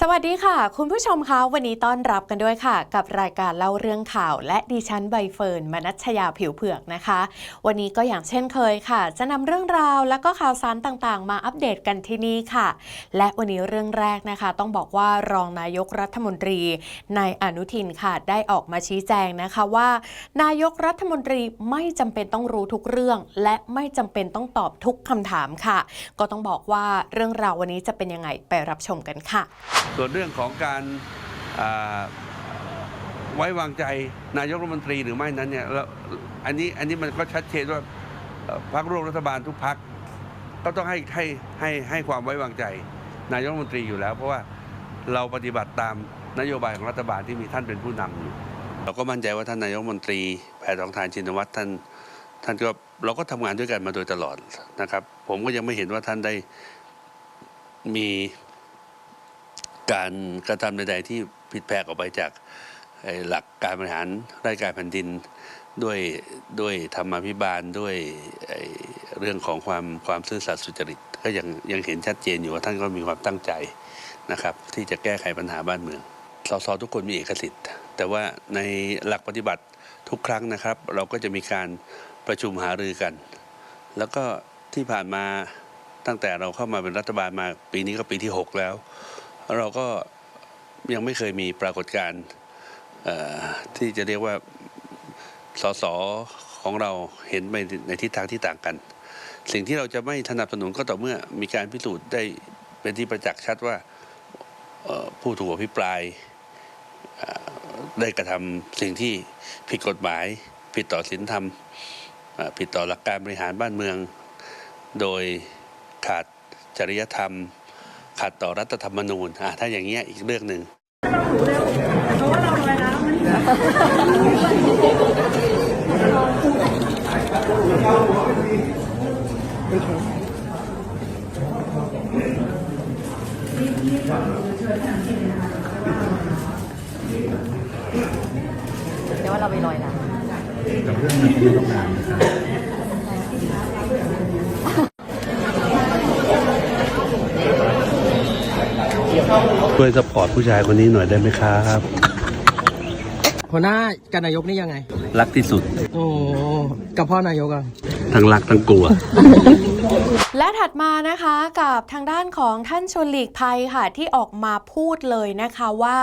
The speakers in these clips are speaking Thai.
สวัสดีค่ะ คุณผู้ชมคะวันนี้ต้อนรับกันด้วยค่ะ กับรายการเล่าเรื่องข่าว และดิฉันใบเฟิร์นมนัชยาผิวเผือกนะคะ วันนี้ก็อย่างเช่นเคยค่ะ จะนำเรื่องราวและก็ข่าวสารต่างๆ มาอัปเดตกันที่นี่ค่ะ และวันนี้เรื่องแรกนะคะ ต้องบอกว่ารองนายกรัฐมนตรีนายอนุทินค่ะได้ออกมาชี้แจงนะคะว่า นายกรัฐมนตรีไม่จำเป็นต้องรู้ทุกเรื่อง และไม่จำเป็นต้องตอบทุกคำถามค่ะ ก็ต้องบอกว่าเรื่องราววันนี้จะเป็นยังไงไปรับชมกันค่ะส่วนเรื่องของการไว้วางใจนายกรัฐมนตรีหรือไม่นั้นเนี่ยแล้วอันนี้อันนี้มันก็ชัดเจนว่าพรรคร่วมรัฐบาลทุกพรรคก็ต้องให้ให้ให้ให้ความไว้วางใจ นายกรัฐมนตรีอยู่แล้ว เพราะว่าเราปฏิบัติตามนโยบายของรัฐบาลที่มีท่านเป็นผู้นำอยู่ เราก็มั่นใจว่าท่านนายกรัฐมนตรีแพทองทานชินวัตรท่านท่านก็เราก็ทำงานด้วยกันมาโดยตลอดนะครับ ผมก็ยังไม่เห็นว่าท่านได้มี การกระทำใดๆที่ผิดแผกออกไปจากหลักการบริหารราชการแผ่นดิน ด้วยด้วยธรรมาภิบาลด้วยเรื่องของความความซื่อสัตย์สุจริต ก็ยังยังเห็นชัดเจนอยู่ว่าท่านก็มีความตั้งใจนะครับ ที่จะแก้ไขปัญหาบ้านเมืองสสทุกคนมีเอกสิทธิ์ แต่ว่าในหลักปฏิบัติทุกครั้งนะครับ เราก็จะมีการประชุมหารือกัน แล้วก็ที่ผ่านมาตั้งแต่เราเข้ามาเป็นรัฐบาลมาปีนี้ก็ปีที่ 6 แล้ว เราก็ยังไม่เคยมีปรากฏการณ์ที่จะเรียกว่าสสของเราเห็นไปในทิศทางที่ต่างกัน สิ่งที่เราจะไม่สนับสนุนก็ต่อเมื่อมีการพิสูจน์ได้เป็นที่ประจักษ์ชัดว่าผู้ถูกอภิปรายได้กระทำสิ่งที่ผิดกฎหมาย ผิดต่อศีลธรรม ผิดต่อหลักการบริหารบ้านเมือง โดยขาดจริยธรรม ขัดต่อรัฐธรรมนูญถ้าอย่างเงี้ยอีกเรื่องหนึ่งเดี๋ยวว่าเราไปลอยน้ำ ช่วยสปอร์ตผู้ชายคนนี้หน่อยได้ไหมครับหัวหน้ากับนายกนี่ยังไง รักที่สุด โอ้กับพ่อนายกอะทั้งรักทั้งกลัว และถัดมานะคะกับทางด้านของท่านชวนหลีกภัยค่ะที่ออกมาพูดเลยนะคะว่า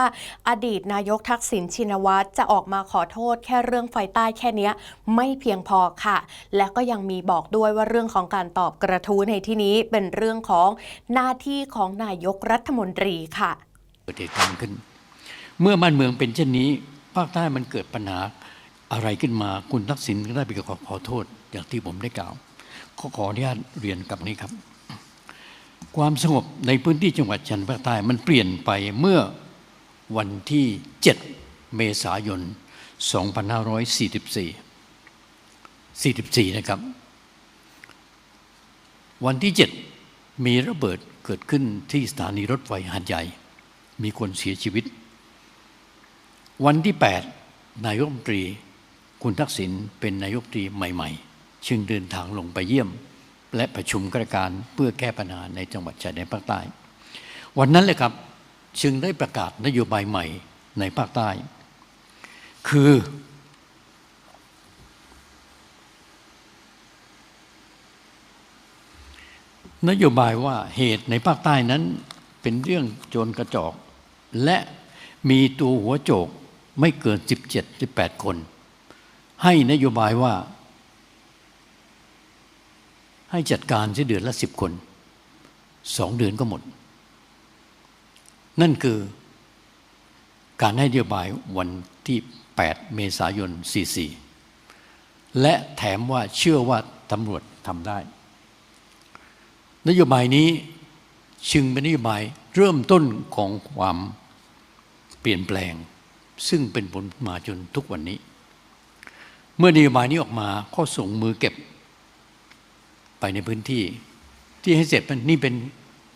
อดีตนายกทักษิณชินวัตรจะออกมาขอโทษแค่เรื่องไฟใต้แค่นี้ไม่เพียงพอค่ะ และก็ยังมีบอกด้วยว่าเรื่องของการตอบกระทู้ในที่นี้เป็นเรื่องของหน้าที่ของนายกรัฐมนตรีค่ะเกิดเหตุการณ์ขึ้น เมื่อบ้านเมืองเป็นเช่นนี้ภาคใต้มันเกิดปัญหาอะไรขึ้นมาคุณทักษิณก็ได้ไปขอขอโทษอย่างที่ผมได้กล่าว ขอขออนุญาตเรียนกับนี้ครับ ความสงบในพื้นที่จังหวัดชายแดนภาคใต้มันเปลี่ยนไปเมื่อวันที่ 7 เมษายน 2544 44 นะครับ วันที่ 7 มีระเบิดเกิดขึ้นที่สถานีรถไฟหาดใหญ่ มีคนเสียชีวิต วันที่ 8 นายกรัฐมนตรี คุณทักษิณเป็นนายกรัฐมนตรีใหม่ ๆ จึงเดินทางลงไปเยี่ยม และประชุมกรการเพื่อแก้ปัญหาในจังหวัดชายแดนภาคใต้ วันนั้นเลยครับจึงได้ประกาศนโยบายใหม่ในภาคใต้ คือ นโยบายว่าเหตุในภาคใต้นั้นเป็นเรื่องโจรกระจอก และมีตัวหัวโจกไม่เกิน 17 18 คน ให้นโยบายว่า ให้จัดการที่เดือนละ10คนสองเดือนก็หมด นั่นคือการให้นโยบายวันที่ 8 เมษายน 44 และแถมว่าเชื่อว่าตำรวจทำได้ นโยบายนี้จึงเป็นนโยบายเริ่มต้นของความเปลี่ยนแปลง ซึ่งเป็นผลมาจนทุกวันนี้ เมื่อนโยบายนี้ออกมาก็ส่งมือเก็บ ไปในพื้นที่ ที่ให้เสร็จมันนี่เป็น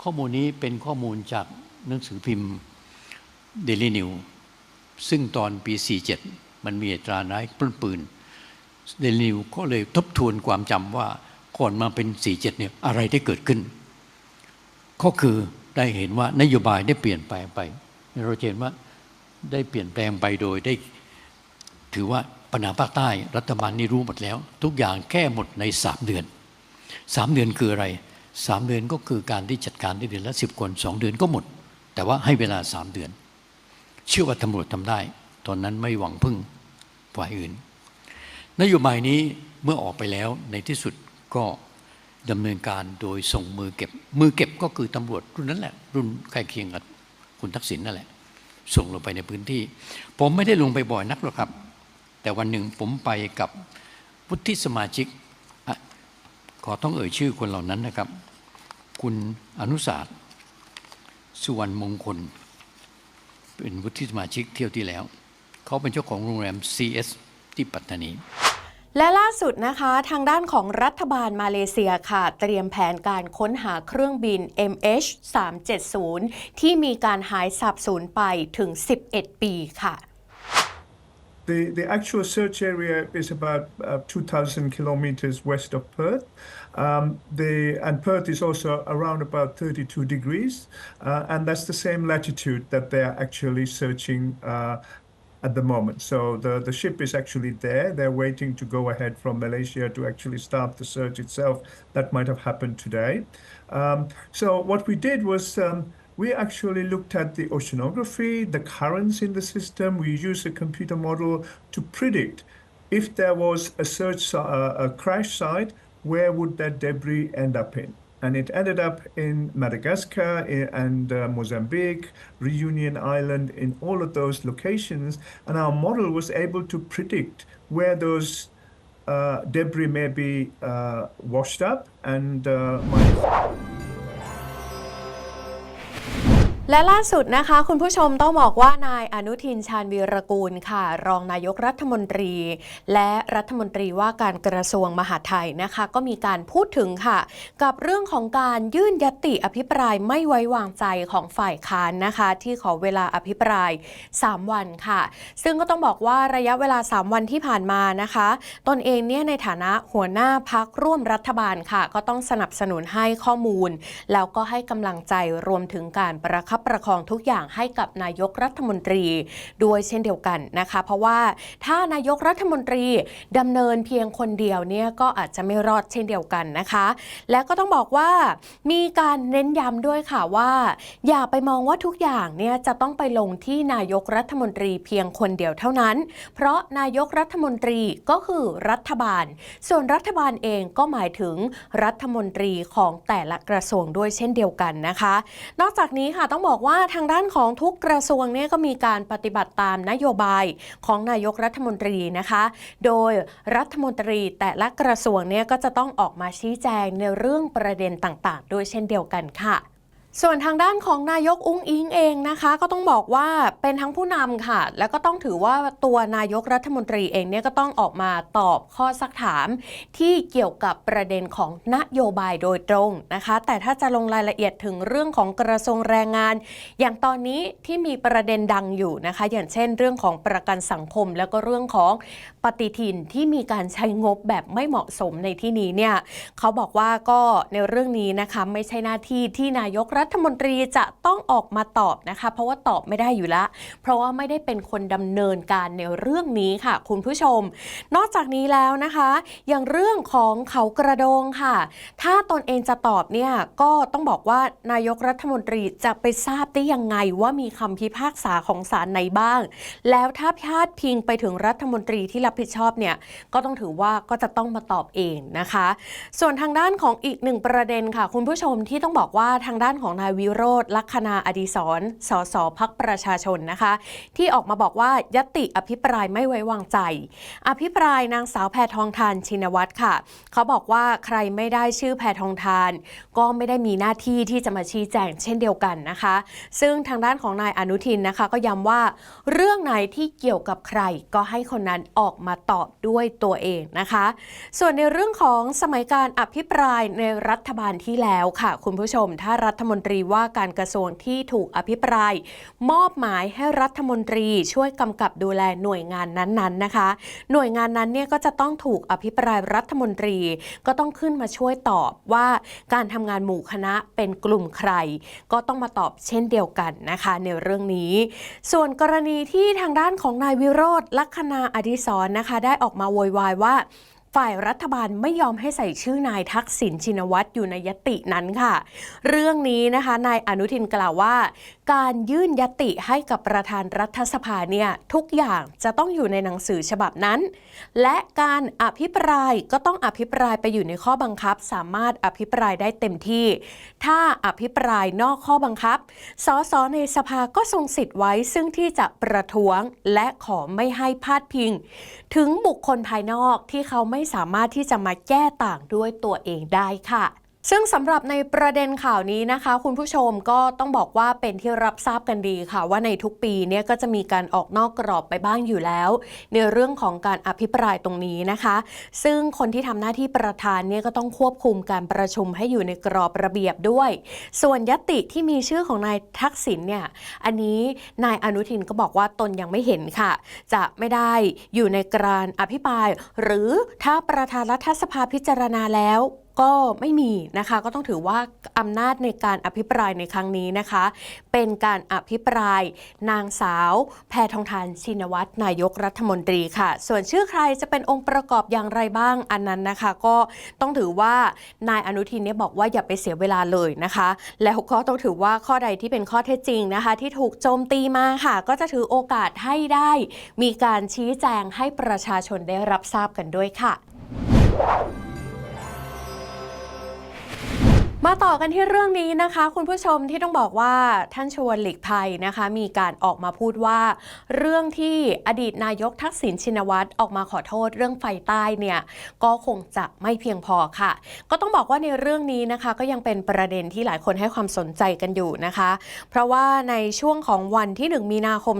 ข้อมูลนี้เป็นข้อมูลจากหนังสือพิมพ์เดลินิวซึ่งตอนปี 47 มันมีอัตราร้ายปล้นปืนเดลินิวก็เลยทบทวนความจำว่าก่อนมาเป็น 47 เนี่ยอะไรได้เกิดขึ้น ก็คือได้เห็นว่านโยบายได้เปลี่ยนแปลงไป เราเห็นว่าได้เปลี่ยนแปลงไปโดยได้ ถือว่าปัญหาภาคใต้รัฐบาลนี่รู้หมดแล้ว ทุกอย่างแก้หมดในสามเดือน สามเดือนคืออะไรสามเดือนก็คือการที่จัดการได้เดือนละสิบคนสองเดือนก็หมด แต่ว่าให้เวลาสามเดือน เชื่อว่าตำรวจทำได้ ตอนนั้นไม่หวังพึ่งฝ่ายอื่น นโยบายนี้เมื่อออกไปแล้วในที่สุดก็ดำเนินการโดยส่งมือเก็บ มือเก็บก็คือตำรวจรุ่นนั้นแหละ รุ่นใกล้เคียงกับคุณทักษิณนั่นแหละ ส่งลงไปในพื้นที่ ผมไม่ได้ลงไปบ่อยนักหรอกครับ แต่วันหนึ่งผมไปกับวุฒิสมาชิก ขอต้องเอ่ยชื่อคนเหล่านั้นนะครับ คุณอนุสาสสุวรรณมงคล เป็นวุฒิสมาชิกเที่ยวที่แล้ว เขาเป็นเจ้าของโรงแรม CS ที่ปัตตานีและล่าสุดนะคะทางด้านของรัฐบาลมาเลเซียค่ะ เตรียมแผนการค้นหาเครื่องบิน MH370 ที่มีการหายสับสูญไปถึง 11 ปีค่ะ The, the actual search area is about uh, 2,000 kilometers west of Perth. Um, the, and Perth is also around about 32 degrees, uh, and that's the same latitude that they are actually searching uh, at the moment. So the, the ship is actually there. They're waiting to go ahead from Malaysia to actually start the search itself. That might have happened today. Um, so what we did was um, we actually looked at the oceanography, the currents in the system. We used a computer model to predict if there was a search, uh, a crash site, where would that debris end up in? And it ended up in Madagascar and uh, Mozambique, Reunion Island, in all of those locations. And our model was able to predict where those uh, debris may be uh, washed up and uh, might และล่าสุดนะคะ คุณผู้ชมต้องบอกว่านายอนุทินชาญวีรกูลค่ะ รองนายกรัฐมนตรี และรัฐมนตรีว่าการกระทรวงมหาดไทยนะคะ ก็มีการพูดถึงค่ะ กับเรื่องของการยื่นยติอภิปรายไม่ไว้วางใจของฝ่ายค้านนะคะ ที่ขอเวลาอภิปราย 3 วันค่ะ ซึ่งก็ต้องบอกว่าระยะเวลา 3 วันที่ผ่านมานะคะ ตนเองเนี่ยในฐานะหัวหน้าพักร่วมรัฐบาลค่ะ ก็ต้องสนับสนุนให้ข้อมูล แล้วก็ให้กำลังใจรวมถึงการประคับประคองทุกอย่างให้กับนายกรัฐมนตรีด้วยเช่นเดียวกันนะคะ เพราะว่าถ้านายกรัฐมนตรีดำเนินเพียงคนเดียวเนี่ยก็อาจจะไม่รอดเช่นเดียวกันนะคะ และก็ต้องบอกว่ามีการเน้นย้ำด้วยค่ะว่า อย่าไปมองว่าทุกอย่างเนี่ยจะต้องไปลงที่นายกรัฐมนตรีเพียงคนเดียวเท่านั้น เพราะนายกรัฐมนตรีก็คือรัฐบาล ส่วนรัฐบาลเองก็หมายถึงรัฐมนตรีของแต่ละกระทรวงด้วยเช่นเดียวกันนะคะ นอกจากนี้ค่ะต้องบอกว่าทางด้านของทุกกระทรวงเนี่ยก็มีการปฏิบัติตามนโยบายของนายกรัฐมนตรีนะคะ โดยรัฐมนตรีแต่ละกระทรวงเนี่ยก็จะต้องออกมาชี้แจงในเรื่องประเด็นต่างๆ ด้วยเช่นเดียวกันค่ะ ส่วนทางด้านของนายกอุ้งอิงเองนะคะ ก็ต้องบอกว่าเป็นทั้งผู้นำค่ะ แล้วก็ต้องถือว่าตัวนายกรัฐมนตรีเองเนี่ยก็ต้องออกมาตอบข้อสักถามที่เกี่ยวกับประเด็นของนโยบายโดยตรงนะคะ แต่ถ้าจะลงรายละเอียดถึงเรื่องของกระทรวงแรงงาน อย่างตอนนี้ที่มีประเด็นดังอยู่นะคะ อย่างเช่น เรื่องของประกันสังคม แล้วก็เรื่องของ ปฏิทินที่มีการใช้งบแบบไม่เหมาะสมในที่นี้เนี่ยเขาบอกว่าก็ในเรื่องนี้นะคะไม่ใช่หน้าที่ที่นายกรัฐมนตรีจะต้องออกมาตอบนะคะ เพราะว่าตอบไม่ได้อยู่ละเพราะว่าไม่ได้เป็นคนดำเนินการในเรื่องนี้ค่ะ คุณผู้ชม นอกจากนี้แล้วนะคะอย่างเรื่องของเขากระโดงค่ะ ถ้าตนเองจะตอบเนี่ยก็ต้องบอกว่านายกรัฐมนตรีจะไปทราบได้ยังไงว่ามีคำพิพากษาของศาลไหนบ้าง แล้วถ้าพาดพิงไปถึงรัฐมนตรีที่รับผิดชอบเนี่ยก็ต้องถือว่าก็จะต้องมาตอบเองนะคะ ส่วนทางด้านของอีกหนึ่งประเด็นค่ะ คุณผู้ชมที่ต้องบอกว่าทางด้านของนายวิโรธลักษณาอดีศรสสพักประชาชนนะคะ ที่ออกมาบอกว่ายติอภิปรายไม่ไว้วางใจ อภิปรายนางสาวแพทองทานชินวัตรค่ะ เขาบอกว่าใครไม่ได้ชื่อแพทองทาน ก็ไม่ได้มีหน้าที่ที่จะมาชี้แจงเช่นเดียวกันนะคะ ซึ่งทางด้านของนายอนุทินนะคะ ก็ย้ำว่าเรื่องไหนที่เกี่ยวกับใครก็ให้คนนั้นออกมาตอบด้วยตัวเองนะคะ ส่วนในเรื่องของสมัยการอภิปรายในรัฐบาลที่แล้วค่ะ คุณผู้ชม ถ้ารัฐมนตรีว่าการกระทรวงที่ถูกอภิปราย มอบหมายให้รัฐมนตรีช่วยกำกับดูแลหน่วยงานนั้นๆนะคะ หน่วยงานนั้นเนี่ยก็จะต้องถูกอภิปรายรัฐมนตรีก็ต้องขึ้นมาช่วยตอบว่าการทำงานหมู่คณะเป็นกลุ่มใคร ก็ต้องมาตอบเช่นเดียวกันนะคะในเรื่องนี้ ส่วนกรณีที่ทางด้านของนายวิโรธลักษณาอดิศรนะคะ ได้ออกมาโวยวายว่า ฝ่ายรัฐบาลไม่ยอมให้ใส่ชื่อนายทักษิณชินวัตรอยู่ในยตินั้นค่ะ เรื่องนี้นะคะนายอนุทินกล่าวว่า การยื่นยติให้กับประธานรัฐสภาเนี่ยทุกอย่างจะต้องอยู่ในหนังสือฉบับนั้น และการอภิปรายก็ต้องอภิปรายไปอยู่ในข้อบังคับ สามารถอภิปรายได้เต็มที่ ถ้าอภิปรายนอกข้อบังคับสสในสภาก็ทรงสิทธิ์ไว้ซึ่งที่จะประท้วงและขอไม่ให้พาดพิง ถึงบุคคลภายนอกที่เขาไม่สามารถที่จะมาแก้ต่างด้วยตัวเองได้ค่ะ ซึ่งสำหรับในประเด็นข่าวนี้นะคะ คุณผู้ชมก็ต้องบอกว่าเป็นที่รับทราบกันดีค่ะ ว่าในทุกปีเนี่ยก็จะมีการออกนอกกรอบไปบ้างอยู่แล้ว ในเรื่องของการอภิปรายตรงนี้นะคะ ซึ่งคนที่ทำหน้าที่ประธานเนี่ยก็ต้องควบคุมการประชุมให้อยู่ในกรอบระเบียบด้วย ส่วนยติที่มีชื่อของนายทักษิณเนี่ยอันนี้นายอนุทินก็บอกว่าตนยังไม่เห็นค่ะ จะไม่ได้อยู่ในการอภิปราย หรือถ้าประธานรัฐสภาพิจารณาแล้ว ก็ไม่มีนะคะก็ต้องถือว่าอำนาจในการอภิปรายในครั้งนี้นะคะ เป็นการอภิปรายนางสาว แพทองทานชินวัตรนายกรัฐมนตรีค่ะ ส่วนชื่อใครจะเป็นองค์ประกอบอย่างไรบ้างอันนั้นนะคะ ก็ต้องถือว่านายอนุทินเนี่ยบอกว่าอย่าไปเสียเวลาเลยนะคะ แล้วก็ต้องถือว่าข้อใดที่เป็นข้อเท็จจริงนะคะ ที่ถูกโจมตีมาค่ะ ก็จะถือโอกาสให้ได้ มีการชี้แจงให้ประชาชนได้รับทราบกันด้วยค่ะ มาต่อกันที่เรื่องนี้นะคะ คุณผู้ชมที่ต้องบอกว่าท่านชวนหลีกภัยนะคะ มีการออกมาพูดว่า เรื่องที่อดีตนายกทักษิณชินวัตรออกมาขอโทษเรื่องไฟใต้เนี่ยก็คงจะไม่เพียงพอค่ะ ก็ต้องบอกว่าในเรื่องนี้นะคะ ก็ยังเป็นประเด็นที่หลายคนให้ความสนใจกันอยู่นะคะ เพราะว่าในช่วงของวันที่ 1 มีนาคม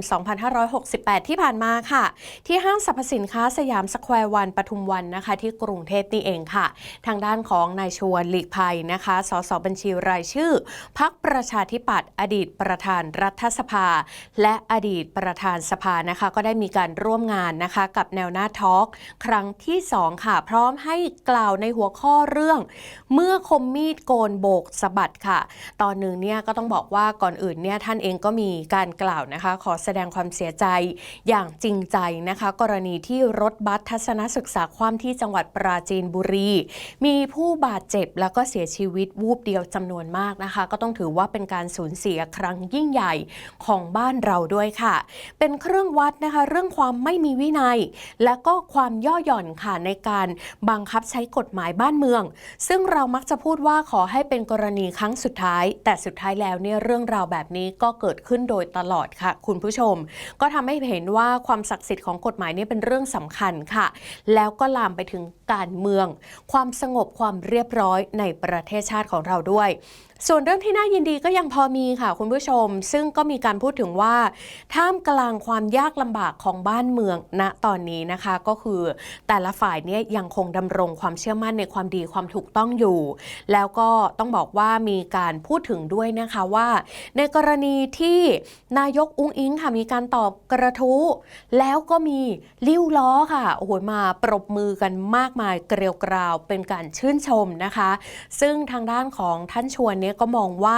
2568 ที่ผ่านมาค่ะ ที่ห้างสรรพสินค้าสยามสแควร์วันปทุมวันนะคะ ที่กรุงเทพนี่เองค่ะ ทางด้านของนายชวนหลีกภัยนะคะสสบัญชีรายชื่อ พักประชาธิปัตย์อดีตประธานรัฐสภา และอดีตประธานสภานะคะก็ได้มีการร่วมงานนะคะกับแนวหน้าทอล์กครั้งที่ 2 ค่ะ พร้อมให้กล่าวในหัวข้อเรื่อง เมื่อคมมีดโกนโบกสะบัดค่ะ ตอนหนึ่งเนี่ยก็ต้องบอกว่าก่อนอื่นเนี่ยท่านเองก็มีการกล่าวนะคะ ขอแสดงความเสียใจอย่างจริงใจนะคะ กรณีที่รถบัสทัศนศึกษาคว่ำที่จังหวัดปราจีนบุรี มีผู้บาดเจ็บแล้วก็เสียชีวิตวูบเดียวจำนวนมากนะคะ ก็ต้องถือว่าเป็นการสูญเสียครั้งยิ่งใหญ่ของบ้านเราด้วยค่ะ เป็นเครื่องวัดนะคะ เรื่องความไม่มีวินัย และก็ความย่อหย่อนค่ะในการบังคับใช้กฎหมายบ้านเมือง ซึ่งเรามักจะพูดว่าขอให้เป็นกรณีครั้งสุดท้าย แต่สุดท้ายแล้วเนี่ยเรื่องราวแบบนี้ก็เกิดขึ้นโดยตลอดค่ะ คุณผู้ชม ก็ทำให้เห็นว่าความศักดิ์สิทธิ์ของกฎหมายนี่เป็นเรื่องสำคัญค่ะ แล้วก็ลามไปถึงการเมือง ความสงบความเรียบร้อยในประเทศชาติของเราด้วย ส่วนเรื่องที่น่ายินดีก็ยังพอมีค่ะคุณผู้ชม ซึ่งก็มีการพูดถึงว่า ท่ามกลางความยากลำบากของบ้านเมืองณตอนนี้นะคะ ก็คือแต่ละฝ่ายเนี่ยยังคงดำรงความเชื่อมั่นในความดีความถูกต้องอยู่ แล้วก็ต้องบอกว่ามีการพูดถึงด้วยนะคะว่า ในกรณีที่นายกอุ้งอิงค่ะมีการตอบกระทู้แล้วก็มีลิ้วล้อค่ะโอ้โหมาปรบมือกันมากมายเกลียวกราวเป็นการชื่นชมนะคะ ซึ่งทางด้านานของท่านชวนเนี่ยก็มองว่า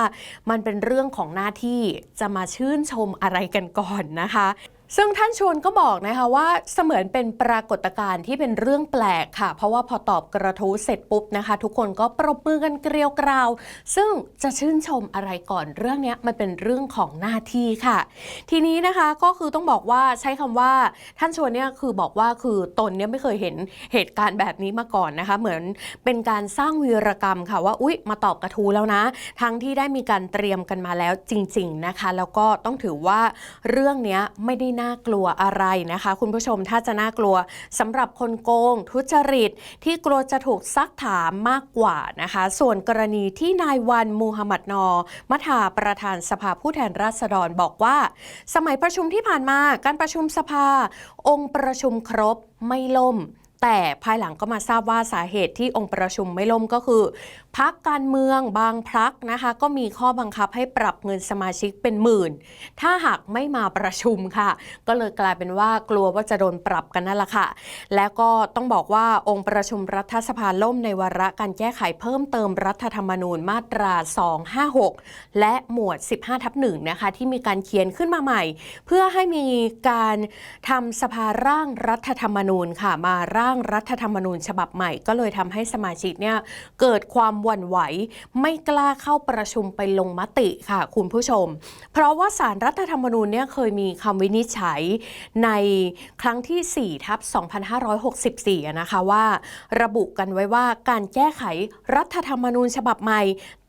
มันเป็นเรื่องของหน้าที่จะมาชื่นชมอะไรกันก่อนนะคะ ซึ่งท่านชวนก็บอกนะคะว่าเสมือนเป็นปรากฏการณ์ที่เป็นเรื่องแปลกค่ะ เพราะว่าพอตอบกระทู้เสร็จปุ๊บนะคะ ทุกคนก็ปรบมือกันเกลียวกราว ซึ่งจะชื่นชมอะไรก่อนเรื่องเนี้ยมันเป็นเรื่องของหน้าที่ค่ะ ทีนี้นะคะก็คือต้องบอกว่าใช้คำว่าท่านชวนเนี่ยคือบอกว่าคือตนเนี่ยไม่เคยเห็นเหตุการณ์แบบนี้มาก่อนนะคะ เหมือนเป็นการสร้างวีรกรรมค่ะว่าอุ๊ยมาตอบกระทู้แล้วนะ ทั้งที่ได้มีการเตรียมกันมาแล้วจริง ๆนะคะ แล้วก็ต้องถือว่าเรื่องเนี้ยไม่ได้น่ากลัวอะไรนะคะ คุณผู้ชมถ้าจะน่ากลัวสำหรับคนโกง ทุจริต ที่กลัวจะถูกซักถามมากกว่านะคะ ส่วนกรณีที่นายวันมูฮัมหมัดนอมัทาประธานสภาผู้แทนราษฎรบอกว่า สมัยประชุมที่ผ่านมาการประชุมสภา องค์ประชุมครบไม่ล่มแต่ภายหลังก็มาทราบว่าสาเหตุที่องค์ประชุมไม่ล่มก็คือ พักการเมืองบางพักนะคะ ก็มีข้อบังคับให้ปรับเงินสมาชิกเป็นหมื่น ถ้าหากไม่มาประชุมค่ะ ก็เลยกลายเป็นว่ากลัวว่าจะโดนปรับกันนั่นแหละค่ะ แล้วก็ต้องบอกว่าองค์ประชุมรัฐสภาล่มในวาระการแก้ไขเพิ่มเติมรัฐธรรมนูญมาตรา 256 และหมวด 15ทับ1นะคะที่มีการเขียนขึ้นมาใหม่ เพื่อให้มีการทำสภาร่างรัฐธรรมนูญค่ะ มาร่างรัฐธรรมนูญฉบับใหม่ ก็เลยทำให้สมาชิกเนี่ยเกิดความหวั่นไหว ไม่กล้าเข้าประชุมไปลงมติค่ะคุณผู้ชม เพราะว่าสารรัฐธรรมนูญเนี่ยเคยมีคำวินิจฉัยในครั้งที่4ทับ2564อะนะคะว่า ระบุกันไว้ว่าการแก้ไขรัฐธรรมนูญฉบับใหม่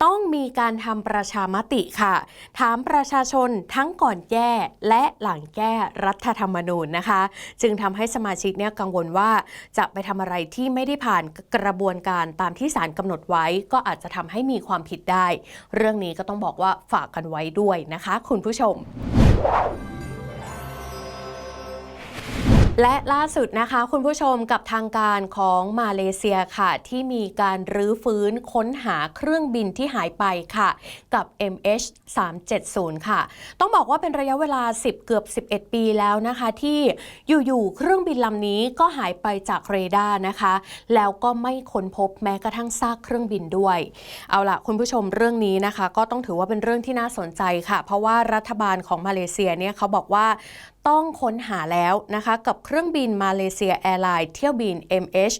ต้องมีการทำประชามติค่ะ ถามประชาชนทั้งก่อนแก้และหลังแก้รัฐธรรมนูญนะคะ จึงทำให้สมาชิกเนี่ยกังวลว่าจะไปทำอะไรที่ไม่ได้ผ่านกระบวนการตามที่ศาลกำหนดไว้ก็อาจจะทำให้มีความผิดได้ เรื่องนี้ก็ต้องบอกว่าฝากกันไว้ด้วยนะคะ คุณผู้ชม และล่าสุดนะคะ คุณผู้ชมกับทางการของมาเลเซียค่ะ ที่มีการรื้อฟื้นค้นหาเครื่องบินที่หายไปค่ะ กับ MH370 ค่ะ ต้องบอกว่าเป็นระยะเวลา 10 เกือบ 11 ปีแล้วนะคะ ที่อยู่ๆเครื่องบินลำนี้ก็หายไปจากเรดาร์นะคะ แล้วก็ไม่ค้นพบแม้กระทั่งซากเครื่องบินด้วย เอาล่ะคุณผู้ชมเรื่องนี้นะคะ ก็ต้องถือว่าเป็นเรื่องที่น่าสนใจค่ะ เพราะว่ารัฐบาลของมาเลเซียเนี่ยเขาบอกว่าต้องค้นหาแล้วนะคะกับเครื่องบินมาเลเซียแอร์ไลน์เที่ยวบิน MH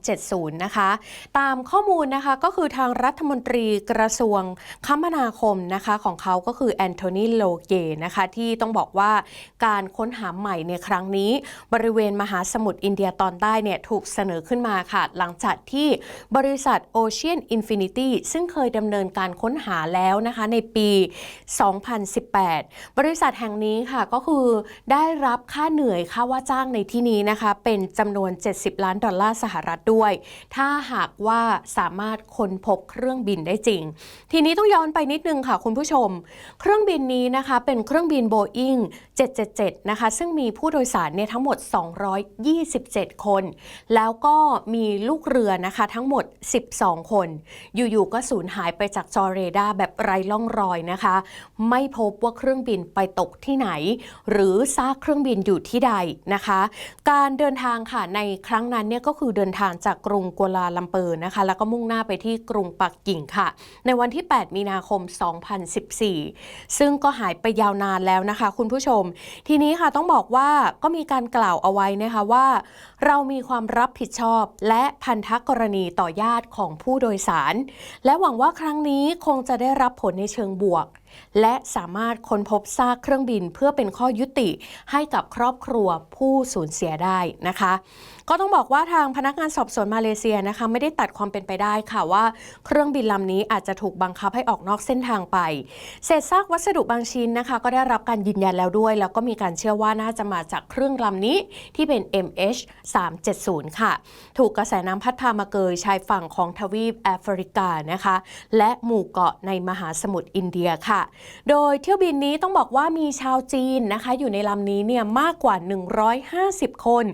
370 นะคะ ตามข้อมูลนะคะก็คือทางรัฐมนตรีกระทรวงคมนาคมนะคะของเขาก็คือแอนโทนีโลเกนะคะที่ต้องบอกว่าการค้นหาใหม่ในครั้งนี้ บริเวณมหาสมุทรอินเดียตอนใต้เนี่ยถูกเสนอขึ้นมาค่ะ หลังจากที่บริษัท Ocean Infinity ซึ่งเคยดำเนินการค้นหาแล้วนะคะในปี 2018 บริษัทแห่งนี้ค่ะก็คือได้รับค่าเหนื่อยค่าว่าจ้างในที่นี้นะคะ เป็นจำนวน 70 ล้านดอลลาร์สหรัฐด้วย ถ้าหากว่าสามารถค้นพบเครื่องบินได้จริง ทีนี้ต้องย้อนไปนิดนึงค่ะคุณผู้ชม เครื่องบินนี้นะคะเป็นเครื่องบิน Boeing 777 นะคะ ซึ่งมีผู้โดยสารเนี่ยทั้งหมด 227 คน แล้วก็มีลูกเรือนะคะทั้งหมด 12 คน อยู่ๆก็สูญหายไปจากจอเรดาร์แบบไร้ล่องรอยนะคะ ไม่พบว่าเครื่องบินไปตกที่ไหน หรือซากเครื่องบินอยู่ที่ใดนะคะ การเดินทางค่ะในครั้งนั้นเนี่ยก็คือเดินทางจากกรุงกัวลาลัมเปอร์นะคะ แล้วก็มุ่งหน้าไปที่กรุงปักกิ่งค่ะ ในวันที่ 8 มีนาคม 2014 ซึ่งก็หายไปยาวนานแล้วนะคะ คุณผู้ชม ทีนี้ค่ะต้องบอกว่าก็มีการกล่าวเอาไว้นะคะว่า เรามีความรับผิดชอบและพันธกรณีต่อญาติของผู้โดยสาร และหวังว่าครั้งนี้คงจะได้รับผลในเชิงบวกและสามารถค้นพบซากเครื่องบินเพื่อเป็นข้อยุติให้กับครอบครัวผู้สูญเสียได้นะคะ ก็ต้องบอกว่าทางพนักงานสอบสวนมาเลเซียนะคะไม่ได้ตัดความเป็นไปได้ค่ะว่า เครื่องบินลำนี้อาจจะถูกบังคับให้ออกนอกเส้นทางไป เศษซากวัสดุบางชิ้นนะคะ ก็ได้รับการยืนยันแล้วด้วย แล้วก็มีการเชื่อว่าน่าจะมาจากเครื่องลำนี้ที่เป็น MH 370 ค่ะ ถูกกระแสน้ำพัดพามาเกยชายฝั่งของทวีปแอฟริกานะคะ และหมู่เกาะในมหาสมุทรอินเดียค่ะ โดยเที่ยวบินนี้ต้องบอกว่ามีชาวจีนนะคะ อยู่ในลำนี้เนี่ยมากกว่า 150 คน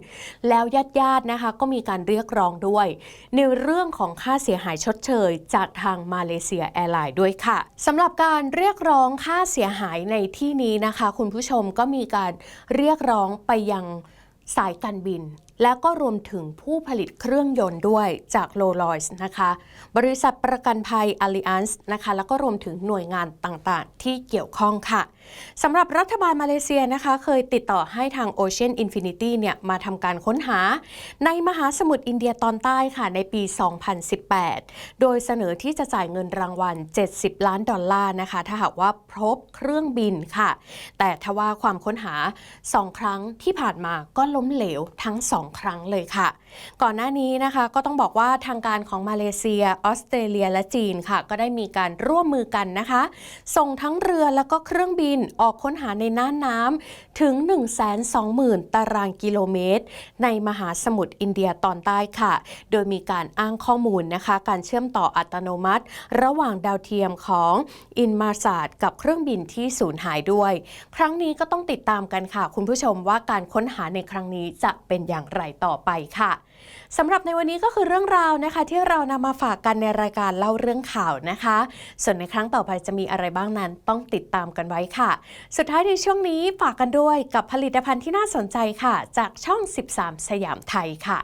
แล้วญาติาตินะคะก็มีการเรียกร้องด้วย ในเรื่องของค่าเสียหายชดเชย จากทางมาเลเซียแอร์ไลน์ด้วยค่ะสำหรับการเรียกร้องค่าเสียหายในที่นี้นะคะ คุณผู้ชมก็มีการเรียกร้องไปยังสายการบิน แล้วก็รวมถึงผู้ผลิตเครื่องยนต์ด้วยจากโลลอยส์นะคะ บริษัทประกันภัย Allianz นะคะ แล้วก็รวมถึงหน่วยงานต่างๆ ที่เกี่ยวข้องค่ะสำหรับรัฐบาลมาเลเซียนะคะ เคยติดต่อให้ทาง Ocean Infinity เนี่ยมาทำการค้นหา ในมหาสมุทรอินเดียตอนใต้ค่ะในปี 2018 โดยเสนอที่จะจ่ายเงินรางวัล 70 ล้านดอลลาร์นะคะ ถ้าหากว่าพบเครื่องบินค่ะ แต่ทว่าความค้นหา 2 ครั้งที่ผ่านมาก็ล้มเหลวทั้ง 2ครั้งเลยค่ะ ก่อนหน้านี้นะคะก็ต้องบอกว่าทางการของมาเลเซีย ออสเตรเลียและจีนค่ะ ก็ได้มีการร่วมมือกันนะคะ ส่งทั้งเรือแล้วก็เครื่องบินออกค้นหาในน่านน้ำถึง 120,000 ตารางกิโลเมตร ในมหาสมุทรอินเดียตอนใต้ค่ะ โดยมีการอ้างข้อมูลนะคะ การเชื่อมต่ออัตโนมัติ ระหว่างดาวเทียมของอินมาศาดกับเครื่องบินที่สูญหายด้วย ครั้งนี้ก็ต้องติดตามกันค่ะ คุณผู้ชมว่าการค้นหาในครั้งนี้จะเป็นอย่างไรไรต่อไปค่ะสำหรับในวันนี้ก็คือเรื่องราวนะคะ ที่เรานำมาฝากกันในรายการเล่าเรื่องข่าวนะคะ ส่วนในครั้งต่อไปจะมีอะไรบ้างนั้นต้องติดตามกันไว้ค่ะ สุดท้ายในช่วงนี้ฝากกันด้วยกับผลิตภัณฑ์ที่น่าสนใจค่ะ จากช่อง 13 สยามไทยค่ะ